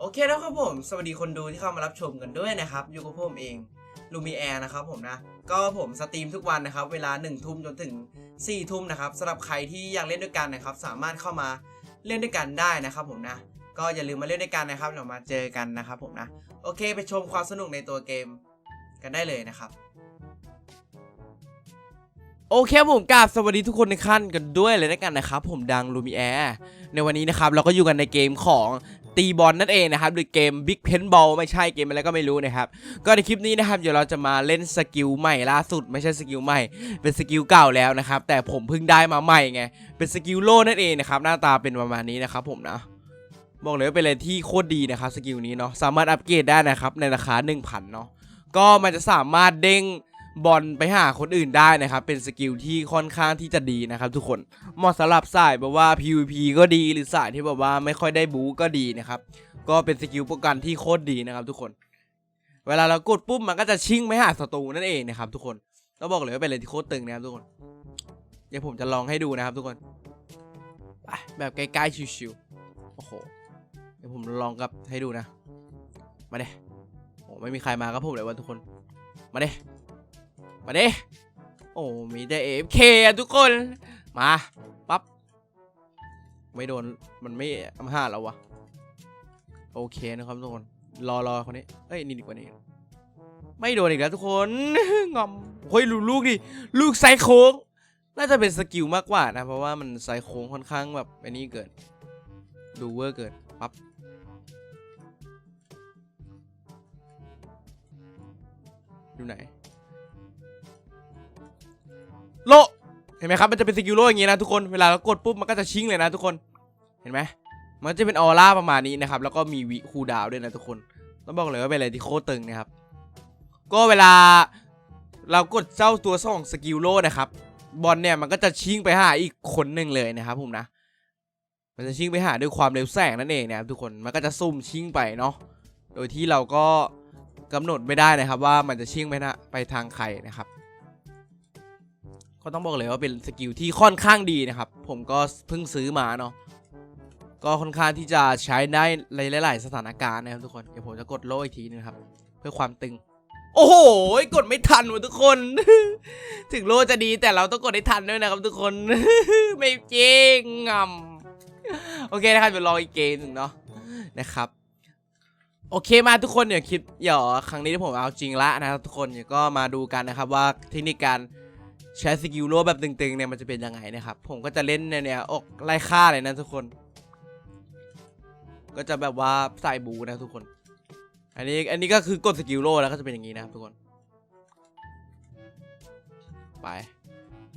โอเคแล้วครับผม สวัสดีคนดูที่เข้ามารับชมกันด้วยนะครับ อยู่กับผมเองลูมีแอร์นะครับผมนะ ก็ผมสตรีมทุกวันนะครับ เวลา1นึ่ทุ่มจนถึง4ี่ทุ่มนะครับสำหรับใครที่อยากเล่นด้วยกันนะครับ สามารถเข้ามาเล่นด้วยกันได้นะครับผมนะ ก็อย่าลืมมาเล่นด้วยกันนะครับเรามาเจอกันนะครับผมนะ โอเคไปชมความสนุกในตัวเกมกันได้เลยนะครับ โอเคผมกราบสวัสดีทุกคนในขั้นกันด้วยเลยนะกันนะครับ ผมดังลูมิแอร์ในวันนี้นะครับ เราก็อยู่กันในเกมของตีบอลนั่นเองนะครับหรือเกม Big p a i n Ball ไม่ใช่เกมอะไรก็ไม่รู้นะครับ ก็ในคลิปนี้นะครับเดี๋ยวเราจะมาเล่นสกิลใหม่ล่าสุด ไม่ใช่สกิลใหม่ เป็นสกิลเก่าแล้วนะครับ แต่ผมเพิ่งได้มาใหม่ไงเป็นสกิลโล่นั่นเองนะครับหน้าตาเป็นประมาณนี้นะครับผมนะบอกเลยว่าเป็นอะไรที่โคตรดีนะครับสกิลนี้เนาะสามารถอัปเกรดได้นะครับในราคา 1,000เนาะก็มันจะสามารถเด้ง บอลไปหาคนอื่นได้นะครับ เป็นสกิลที่ค่อนข้างที่จะดีนะครับ ทุกคนเหมาะสำหรับสายแบบว่า PVP ก็ดีหรือสายที่แบบว่าไม่ค่อยได้บู๊ก็ดีนะครับ ก็เป็นสกิลป้องกันที่โคตรดีนะครับทุกคน เวลาเรากดปุ๊บมันก็จะชิงไปหาศัตรูนั่นเองนะครับ ทุกคนต้องบอกเลยว่าเป็นอะไรที่โคตรตึงนะครับทุกคนเดี๋ยวผมจะลองให้ดูนะครับทุกคนแบบใกล้ๆชิวๆโอ้โหเดี๋ยวผมลองกับให้ดูนะ มาเด้โอ้ไม่มีใครมาครับผมเลยว่าทุกคน มาเด้ มาเด้โอ้มีแต่ AFK อะทุกคน มาปั๊บไม่โดนมันไม่อำห้าแล้ววะโอเคนะครับทุกคนรอรอคนนี้เอ้ยนี่ดีกว่านี้ไม่โดนอีกแล้วทุกคนงอมเฮ้ยลูกลูกดิลูกไซโค้งน่าจะเป็นสกิลมากกว่านะเพราะว่ามันไซโค้งค่อนข้างแบบไอ้นี่เกิดดูเวอร์เกิดปั๊บอยู่ไหน โลเห็นไหมครับมันจะเป็นสกิลโลอย่างงี้นะทุกคนเวลาเรากดปุ๊บมันก็จะชิงเลยนะทุกคนเห็นไหมมันจะเป็นออร่าประมาณนี้นะครับแล้วก็มีวิคูดาวด้วยนะทุกคนต้องบอกเลยว่าเป็นอะไรที่โคตรตึงนะครับก็เวลาเรากดเจ้าตัวส่องสกิลโลนะครับบอลเนี่ยมันก็จะชิงไปหาอีกคนหนึ่งเลยนะครับผมนะมันจะชิงไปหาด้วยความเร็วแสงนั่นเองนะครับทุกคนมันก็จะซุ่มชิงไปเนาะโดยที่เราก็กำหนดไม่ได้นะครับว่ามันจะชิงไปนะไปทางใครนะครับ ก็ต้องบอกเลยว่าเป็นสกิลที่ค่อนข้างดีนะครับ ผมก็เพิ่งซื้อมาเนาะก็ค่อนข้างที่จะใช้ได้ในหลาย ๆ สถานการณ์นะครับทุกคนเดี๋ยวผมจะกดโล่อีกทีนึงครับ เพื่อความตึง โอ้โหกดไม่ทันว่ะทุกคน ถึงโล่จะดีแต่เราต้องกดให้ทันด้วยนะครับทุกคนไม่จริงงำโอเคนะครับเดี๋ยวรออีกเกมหนึ่งเนาะนะครับโอเคมาทุกคนเดี๋ยวคลิปเดี๋ยวครั้งนี้ที่ผมเอาจริงละนะครับทุกคนเดี๋ยวก็มาดูกันนะครับว่าเทคนิคการ ใช้สกิลโลแบบตึงๆเนี่ยมันจะเป็นยังไงนะครับ ผมก็จะเล่นเนี่ยเนี่ยออกไล่ฆ่าเลยนะทุกคน ก็จะแบบว่าใส่บูนะทุกคน อันนี้อันนี้ก็คือกดสกิลโลแล้วก็จะเป็นอย่างนี้นะครับทุกคน ไป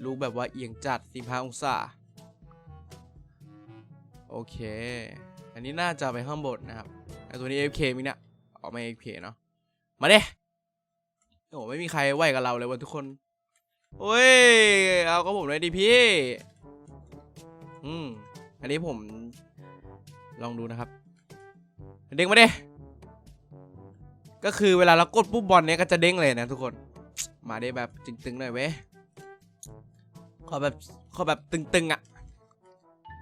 ลูกแบบว่าเอียงจัด45องศาโอเค อันนี้น่าจะไปข้างบนนะครับไอตัวนี้ AFK มิเนี่ยออกมา AFK เนาะ มาเด้โอ้ไม่มีใครไหวกับเราเลยวันทุกคน โอ้ย เอาก็ผมเลยดิพี่ อืม อันนี้ผม ลองดูนะครับ เด้งมาเด้ก็คือเวลาเรากดปุ๊บบอลเนี้ยก็จะเด้งเลยนะทุกคน มาได้แบบตึงๆหน่อยเว้ย ขอแบบ ขอแบบตึงๆอะ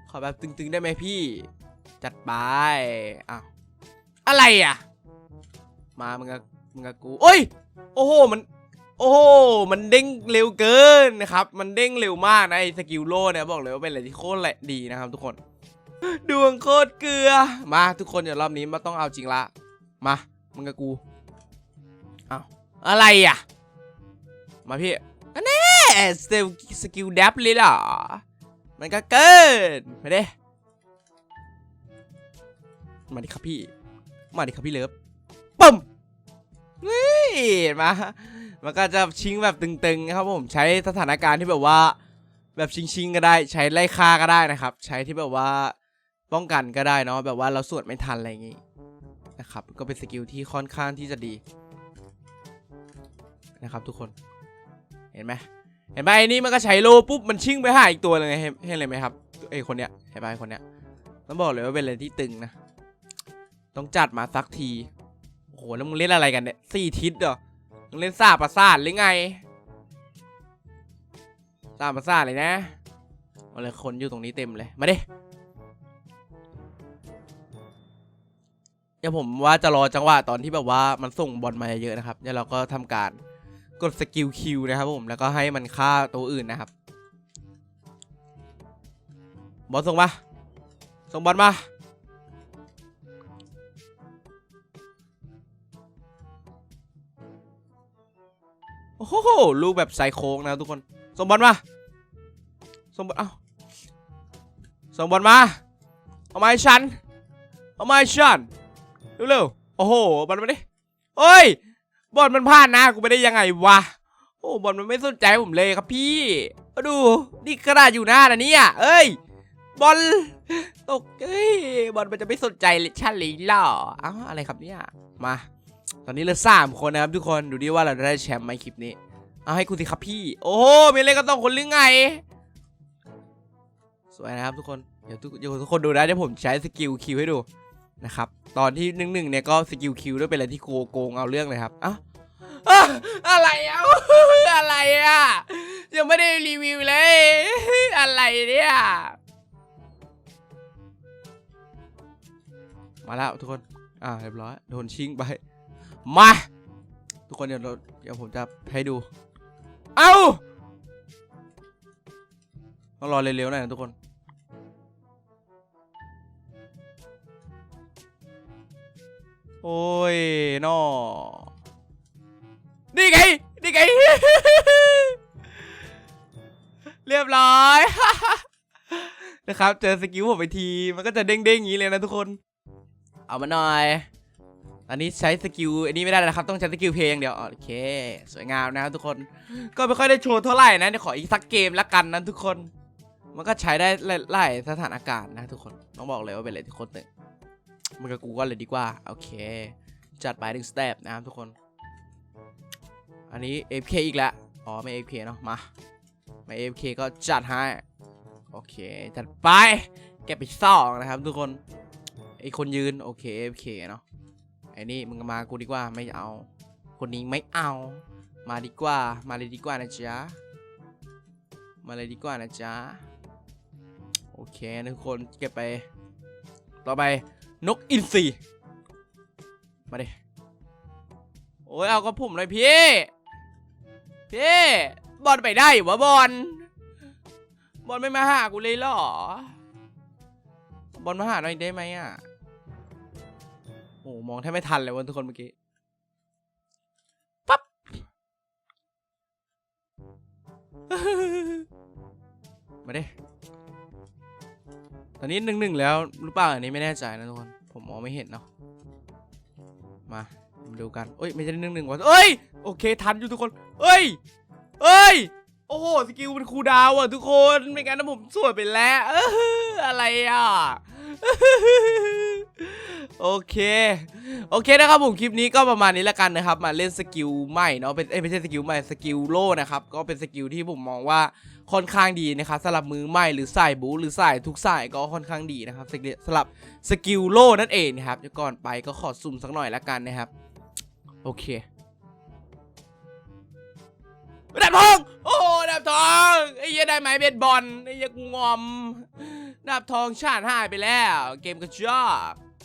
ขอแบบตึงๆได้ไหมพี่ จัดไป อ้าว อะไรอะ มามึงกับมึงกับกู โอ้ย โอ้โห มัน โอ้มันเด้งเร็วเกินนะครับ มันเด้งเร็วมากนะไอ้สกิลโลเนี่ยบอกเลยว่าเป็นอะไรที่โคตรแหละดีนะครับทุกคน ดวงโคตรเกลือ มาทุกคนเดี๋ยวรอบนี้มาต้องเอาจริงละ มามึงกับกูเอาอะไรอะ มาพี่อันนี้สกิลสกิลดับเลยเหรอ มันก็เกินมาเด้มาดิครับพี่ มาดิครับพี่เลิฟปุ่มนี่มา มันก็จะชิงแบบตึงๆนะครับผมใช้สถานการณ์ที่แบบว่า แบบชิงๆก็ได้ ใช้ไล่ฆ่าก็ได้นะครับ ใช้ที่แบบว่าป้องกันก็ได้เนาะแบบว่าเราสวดไม่ทันอะไรอย่างงี้นะครับ ก็เป็นสกิลที่ค่อนข้างที่จะดี นะครับ ทุกคนเห็นไหมเห็นไหมไอ้นี่มันก็ใช้โลปุ๊บมันชิงไปหาอีกตัวเลยไงเห็นเลยไหมครับไอ้คนเนี้ยเห็นไหมไอคนเนี้ยต้องบอกเลยว่าเป็นอะไรที่ตึงนะต้องจัดมาสักทีโอ้โหแล้วมึงเล่นอะไรกันเนี่ยสี่ทิศเหรอ มึงเล่นซาประสาทหรือไงซาประสาทเลยนะอาเลยคนอยู่ตรงนี้เต็มเลย มาดิเดี๋ยวผมว่าจะรอจังหวะตอนที่แบบว่ามันส่งบอลมาเยอะนะครับเดี๋ยวเราก็ทำการกดสกิลคิวนะครับผมแล้วก็ให้มันฆ่าตัวอื่นนะครับ บอลส่งมา ส่งบอลมา โอ้โหลูกแบบใส่โค้งนะทุกคนส่งบอลมาส่งบอลเอ้าส่งบอลมา เอามาให้ฉัน เอามาให้ฉัน เร็วๆ โอ้โห บอลมาดิเอ้ย บอลมันพลาดนะ กูไม่ได้ยังไงวะ โอ้บอลมันไม่สนใจผมเลยครับพี่ ดู นี่กระดาษอยู่หน้านะเนี่ย เอ้ย บอล ตกเอ้ย บอลมันจะไม่สนใจเลยชันหรือหรอเอ้าอะไรครับเนี่ย มา ตอนนี้เหลือสามคนนะครับทุกคนดูดิว่าเราจะได้แชมป์ไหมคลิปนี้ เอาให้กูสิครับพี่ โอ้โหมีเล่นก็ต้องคนหรือไง สวยนะครับทุกคน เดี๋ยวทุกเดี๋ยวทุกคนดูนะเดี๋ยวผมใช้สกิลคิวให้ดูนะครับ ตอนที่หนึ่งหนึ่งเนี่ยก็สกิลคิวด้วยเป็นอะไรที่โกโกงเอาเรื่องเลยครับอะอะอะไรอะอะไรอะยังไม่ได้รีวิวเลย อะไรเนี่ยมาแล้วทุกคน อ่าเรียบร้อยโดนชิงไป มา ทุกคนเดี๋ยวเราเดี๋ยวผมจะให้ดู เอ้าต้องรอเร็วๆหน่อยนะทุกคน โอ้ยนอนี่ไง นี่ไง เรียบร้อย นะครับ เจอสกิลผมไปที มันก็จะเด้งๆอย่างนี้เลยนะทุกคน เอามาหน่อย อันนี้ใช้สกิลอันนี้ไม่ได้นะครับ ต้องใช้สกิลเพลงอย่างเดียว โอเค สวยงามนะครับทุกคน ก็ไม่ค่อยได้โชว์เท่าไหร่นะเดี๋ยวขออีกสักเกมละกันนะทุกคน มันก็ใช้ได้หลายสถานการณ์นะทุกคน ต้องบอกเลยว่าเป็นอะไรที่โคตรตึงมันก็กูก็เลยดีกว่า โอเค จัดไปหนึ่งสเต็ปนะครับทุกคน อันนี้ AFK อีกแล้ว อ๋อไม่ AFK เนาะ มาไม่ AFK ก็จัดให้ โอเค จัดไปเก็บไปสองนะครับทุกคน ไอคนยืน โอเค AFK เนาะ ไอ้นี่มึงมากูดีกว่าไม่เอา คนนี้ไม่เอา มาดีกว่า มาเลยดีกว่านะจ๊ะ มาเลยดีกว่านะจ๊ะ โอเคทุกคนเก็บไป ต่อไปนกอินทรีมาดิโอ้ยเอากับผมเลยพี่ พี่บอลไปได้หรอวะบอลบอลไม่มาหากูเลยเหรอบอลมาหาหน่อยได้ไหมอะ โอ้มองแทบไม่ทันเลยวันทุกคนเมื่อกี้ปั๊บมาดิตอนนี้หนึ่งหนึ่งแล้วหรือเปล่าอันนี้ไม่แน่ใจนะทุกคน ผมมองไม่เห็นเนาะมามาดูกันเอ้ยไม่ใช่หนึ่งหนึ่งวะเอ้ยโอเคทันอยู่ทุกคน เอ้ยเอ้ยโอ้โหสกิลเป็นครูดาวอะทุกคนไม่งั้นนะผมสวยไปแล้วเอออะไรอะ โอเค โอเคนะครับผมคลิปนี้ก็ประมาณนี้ล้วกันนะครับ มาเล่นสกิลใหม่เนาะเป็นไม่ใช่สกิลใหม่สกิลโล่นะครับก็เป็นสกิลที่ผมมองว่าค่อนข้างดีนะครับสำหรับมือใหม่หรือสายบูหรือสายทุกสายก็ค่อนข้างดีนะครับสลสำหรับสกิลโล่นั่นเองนะครับเดี๋ยวก่อนไปก็ขอซุ่มสักหน่อยล้วกันนะครับ โอเคดับทองโอ้ดับทองไอ้เหี้ยได้ไหมเบสบอลไอ้เหี้ยกูงอมดับทองชาติหายไปแล้ว เกมกระจอก